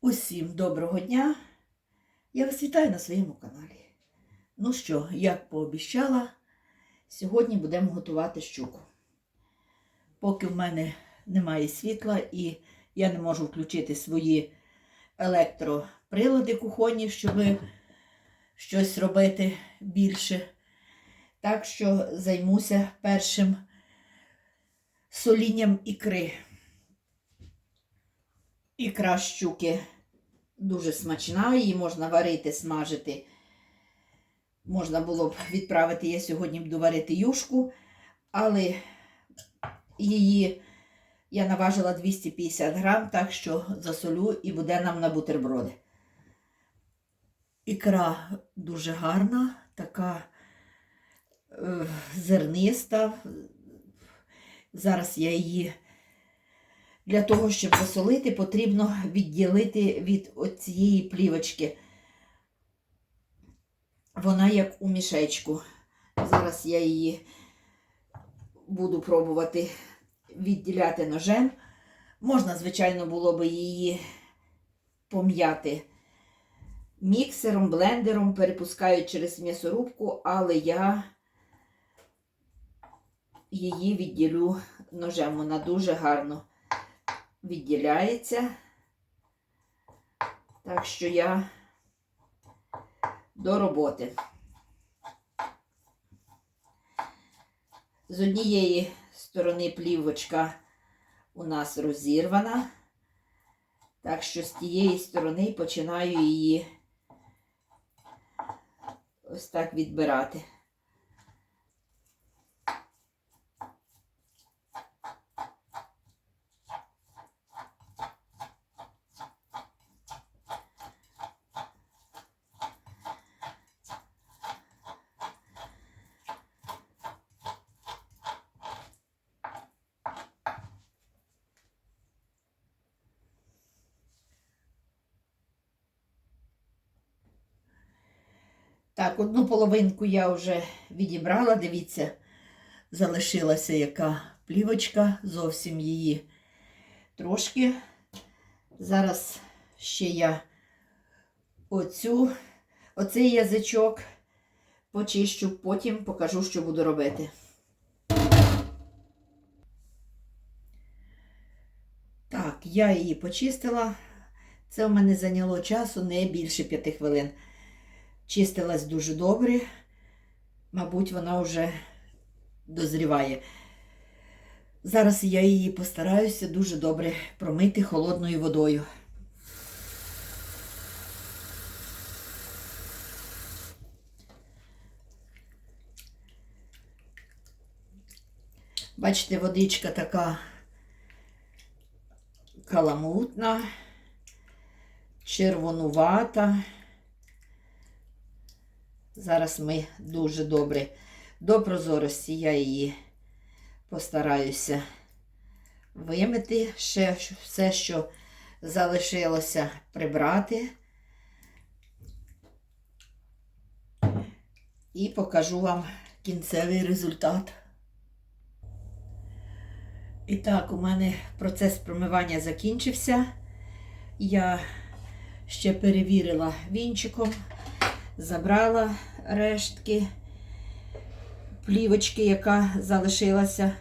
Усім доброго дня! Я вас вітаю на своєму каналі. Ну що, як пообіщала, сьогодні будемо готувати щуку. Поки в мене немає світла і я не можу включити свої електроприлади кухонні, щоб щось робити більше. Так що займуся першим солінням ікри. Ікра щуки дуже смачна, її можна варити, смажити. Можна було б відправити, я сьогодні буду варити юшку, але її я наважила 250 грам, так що засолю і буде нам на бутерброди. Ікра дуже гарна, така е, зерниста. Зараз я її для того, щоб засолити, потрібно відділити від оцієї плівочки. Вона як у мішечку. Зараз я її буду пробувати відділяти ножем. Можна, звичайно, було би її пом'яти міксером, блендером, перепускають через м'ясорубку, але я її відділю ножем. Вона дуже гарно відділяється. Так що я до роботи. З однієї сторони плівочка у нас розірвана, так що з тієї сторони починаю її ось так відбирати. Так, одну половинку я вже відібрала, дивіться, залишилася яка плівочка, зовсім її трошки. Зараз ще я оцю, оцей язичок почищу, потім покажу, що буду робити. Так, я її почистила. Це в мене зайняло часу не більше п'яти хвилин. Чистилась дуже добре. Мабуть, вона вже дозріває. Зараз я її постараюся дуже добре промити холодною водою. Бачите, водичка така каламутна, червонувата. Зараз ми дуже добре до прозорості я її постараюся вимити. Ще все, що залишилося прибрати. І покажу вам кінцевий результат. І так, у мене процес промивання закінчився. Я ще перевірила вінчиком забрала рештки плівочки, яка залишилася.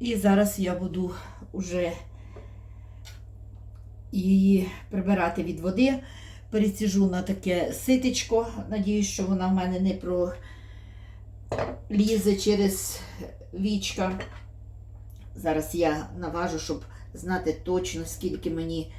І зараз я буду вже її прибирати від води. Переціжу на таке ситечко. Надіюсь, що вона в мене не пролізе через вічка. Зараз я наважу, щоб знати точно, скільки мені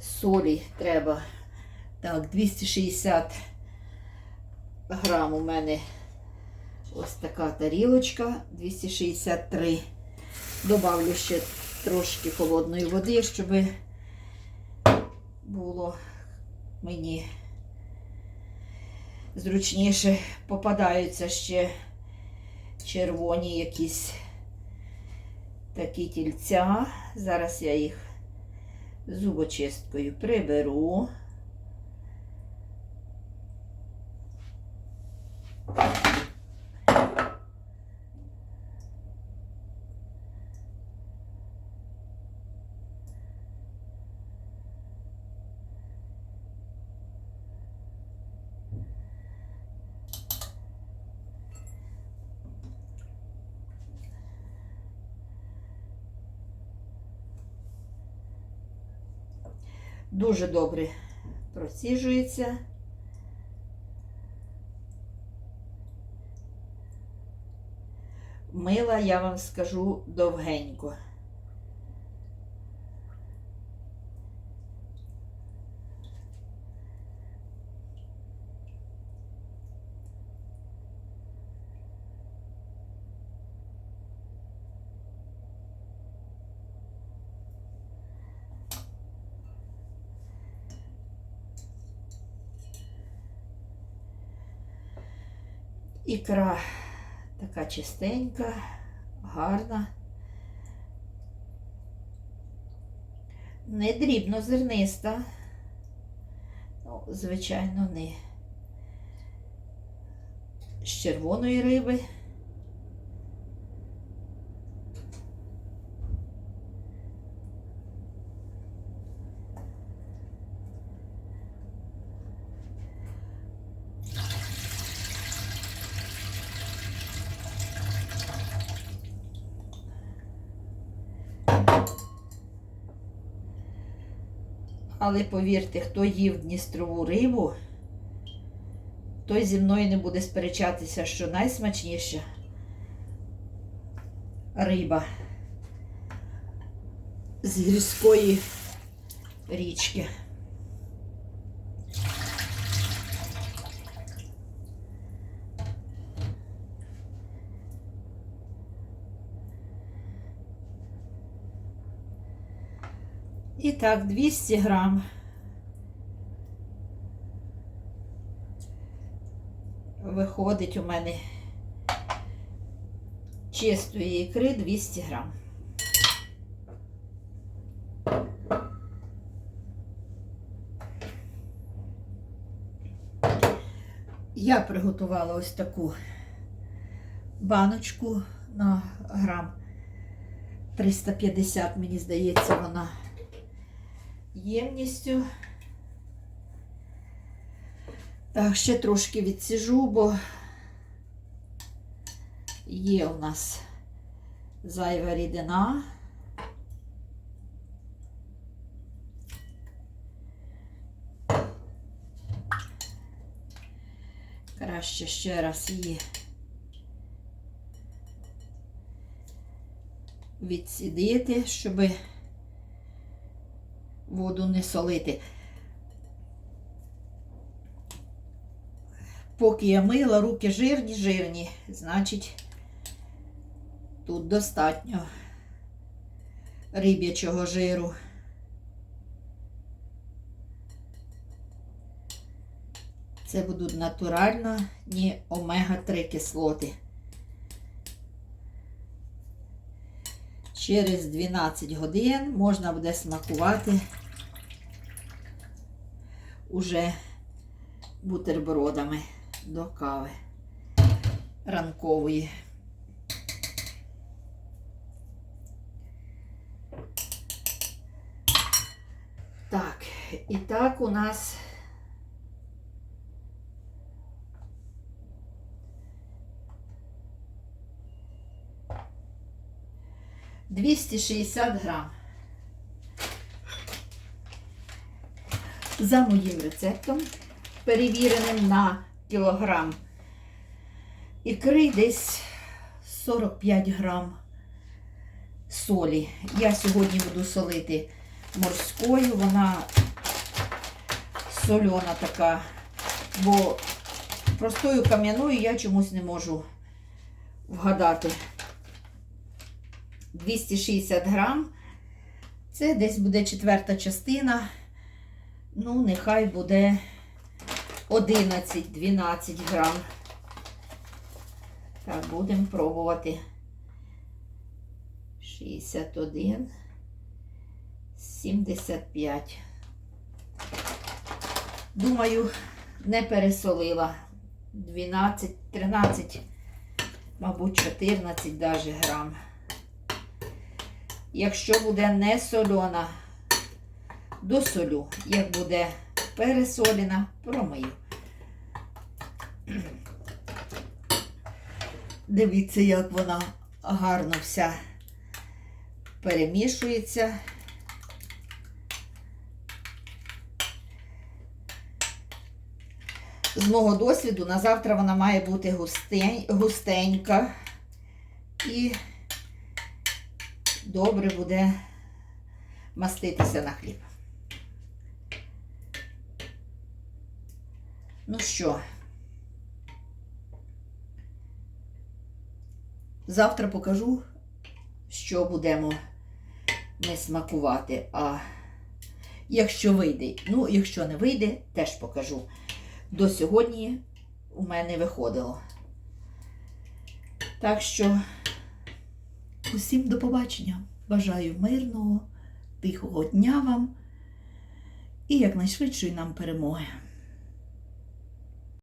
солі треба. Так, 260 грам у мене ось така тарілочка, 263. Добавлю ще трошки холодної води, щоб було мені зручніше. Попадаються ще червоні якісь такі тільця. Зараз я їх зубочисткою приберу. Дуже добре просіжується. Мила, я вам скажу довгенько. Ікра така чистенька, гарна. Не дрібно зерниста. Ну, звичайно, не з червоної риби. Але повірте, хто їв дністрову рибу, той зі мною не буде сперечатися, що найсмачніша риба з гірської річки. І так, 200 грам. Виходить у мене чистої ікри 200 грам. Я приготувала ось таку баночку на грам 350, мені здається, вона ємністю. Так, ще трошки відсіжу, бо є у нас зайва рідина. Краще ще раз її відсідити, щоби воду не солити. Поки я мила, руки жирні, жирні, значить, тут достатньо риб'ячого жиру. Це будуть натурально ні омега-3 кислоти. Через 12 годин можна буде смакувати уже бутербродами до кави ранкової. Так, і так у нас двісті шістдесят грам. За моїм рецептом, перевіреним на кілограм ікри десь 45 грам солі. Я сьогодні буду солити морською, вона сольона така, бо простою кам'яною я чомусь не можу вгадати. 260 грам. Це десь буде четверта частина. Ну, нехай буде 11-12 грам. Так, будемо пробувати. 61, 75. Думаю, не пересолила. 12, 13, мабуть, 14 даже грам. Якщо буде не сольона, досолю. Як буде пересолена, промию. Дивіться, як вона гарно вся перемішується. З мого досвіду на завтра вона має бути густенька і добре буде маститися на хліб. Ну що, завтра покажу, що будемо ми смакувати. А якщо вийде, ну, якщо не вийде, теж покажу. До сьогодні у мене виходило. Так що усім до побачення. Бажаю мирного, тихого дня вам і якнайшвидшої нам перемоги.